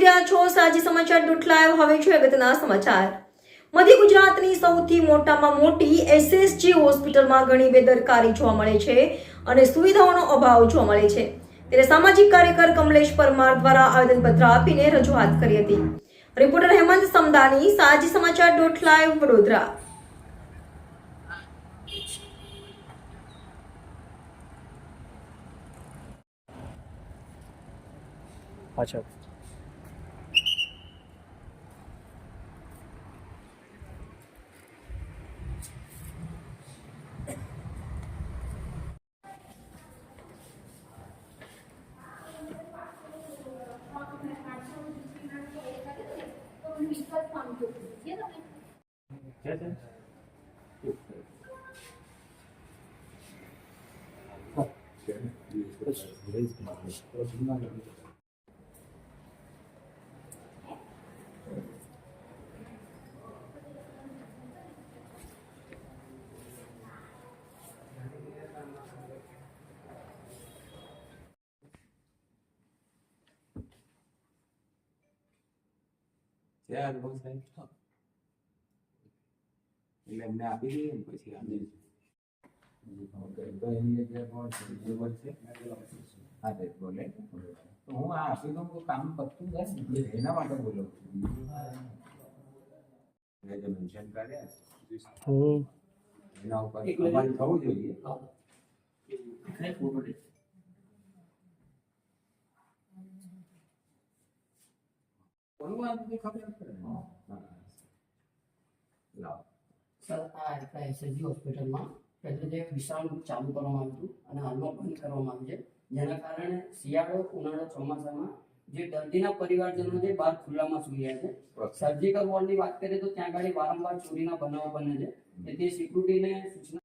જોઈ રહ્યા છો? સાજી સમાચાર ડોટ લાઈવ હવે છે અગત્યના સમાચાર. મધ્ય ગુજરાતની સૌથી મોટામાં મોટી એસએસજી હોસ્પિટલમાં ઘણી બેદરકારી જોવા મળે છે અને સુવિધાઓનો અભાવ જોવા મળે છે. ત્યારે સામાજિક કાર્યકર કમલેશ પરમાર દ્વારા આવેદનપત્ર આપીને રજૂઆત કરી હતી. રિપોર્ટર હેમંત સમદાની, સાજી સમાચાર ડોટ લાઈવ વડોદરા. પાછળ છે અનુભવ સાહેબ એટલે એમને આપી દઈએ ને પછી છે હા તે બોલે. તો હું આ આપી દઉં તો કામ પતું જાય એના માટે બોલું. મેં જે મેન્શન કર્યા. હમ. એના ઉપર અમલ થવું જોઈએ. ખબર પડે. લાવો. સર આ આપણા એસએસજી હોસ્પિટલમાં પહેલે જે વિશાળ ચાલુ કરવામાં આવ્યું હતું અને હાલમાં બંધ કરવામાં આવ્યું છે. જેના કારણે શિયાળો ઉનાળો ચોમાસામાં જે દર્દીના પરિવારજનો છે બહાર ખુલ્લામાં સુઈ રહ્યા છે. સર્જિકલ વોર્ડની વાત કરીએ તો ત્યાં આગળ વારંવાર ચોરીના બનાવો બને છે. તેથી સિક્યુરિટીને સૂચના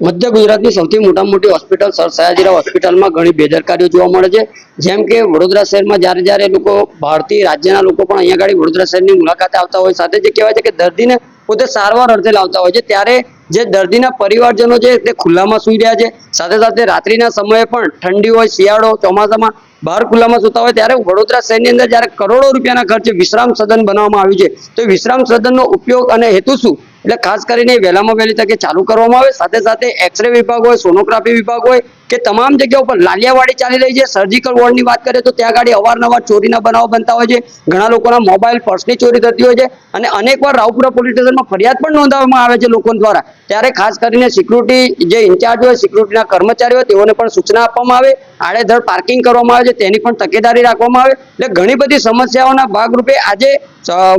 મધ્ય ગુજરાતની સૌથી મોટા મોટી હોસ્પિટલ સર સયાજીરાવ હોસ્પિટલમાં ઘણી બેદરકારીઓ જોવા મળે છે. જેમ કે વડોદરા શહેરમાં જ્યારે જ્યારે લોકો ભારતીય રાજ્યના લોકો પણ અહીંયા આગળ વડોદરા શહેરની મુલાકાતે આવતા હોય સાથે જે કહેવાય છે કે દર્દીને પોતે સારવાર અર્થે લાવતા હોય છે. ત્યારે જે દર્દીના પરિવારજનો છે તે ખુલ્લામાં સૂઈ રહ્યા છે. સાથે સાથે રાત્રિના સમયે પણ ઠંડી હોય, શિયાળો ચોમાસામાં બહાર ખુલ્લામાં સૂતા હોય ત્યારે વડોદરા શહેરની અંદર જ્યારે કરોડો રૂપિયાના ખર્ચે વિશ્રામ સદન બનાવવામાં આવ્યું છે. તો વિશ્રામ સદનનો ઉપયોગ અને હેતુ શું? એટલે ખાસ કરીને વહેલામાં વહેલી તકે ચાલુ કરવામાં આવે. સાથે સાથે એક્સરે વિભાગ હોય, સોનોગ્રાફી વિભાગ હોય, કે તમામ જગ્યા ઉપર લાલિયાવાડી ચાલી રહી છે. સર્જિકલ વોર્ડની વાત કરીએ તો ત્યાં આગળ અવારનવાર ચોરીના બનાવો બનતા હોય છે. ઘણા લોકોના મોબાઈલ પર્સની ચોરી થતી હોય છે. અને અનેકવાર રાવપુરા પોલીસ સ્ટેશનમાં ફરિયાદ પણ નોંધાવવામાં આવે છે લોકો દ્વારા. ત્યારે ખાસ કરીને સિક્યુરિટી જે ઇન્ચાર્જ હોય સિક્યુરિટીના કર્મચારીઓ, તેઓને પણ સૂચના આપવામાં આવે. આડેધડ પાર્કિંગ કરવામાં આવે છે. તેની પણ તકેદારી રાખવામાં આવે. એટલે ઘણી બધી સમસ્યાઓના ભાગરૂપે આજે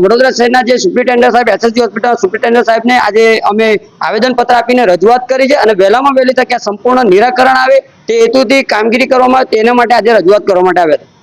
વડોદરા શહેરના જે સુપ્રિન્ટેન્ડન્ટ સાહેબ એસએસજી હોસ્પિટલ સુપ્રિન્ટેન્ડન્ટ સાહેબને આજે અમે આવેદનપત્ર આપીને રજૂઆત કરી છે અને વહેલામાં વહેલી તકે સંપૂર્ણ નિરાકરણ આવે તે હેતુથી કામગીરી કરવામાં તેના માટે આજે રજૂઆત કરવા માટે આવ્યા હતા.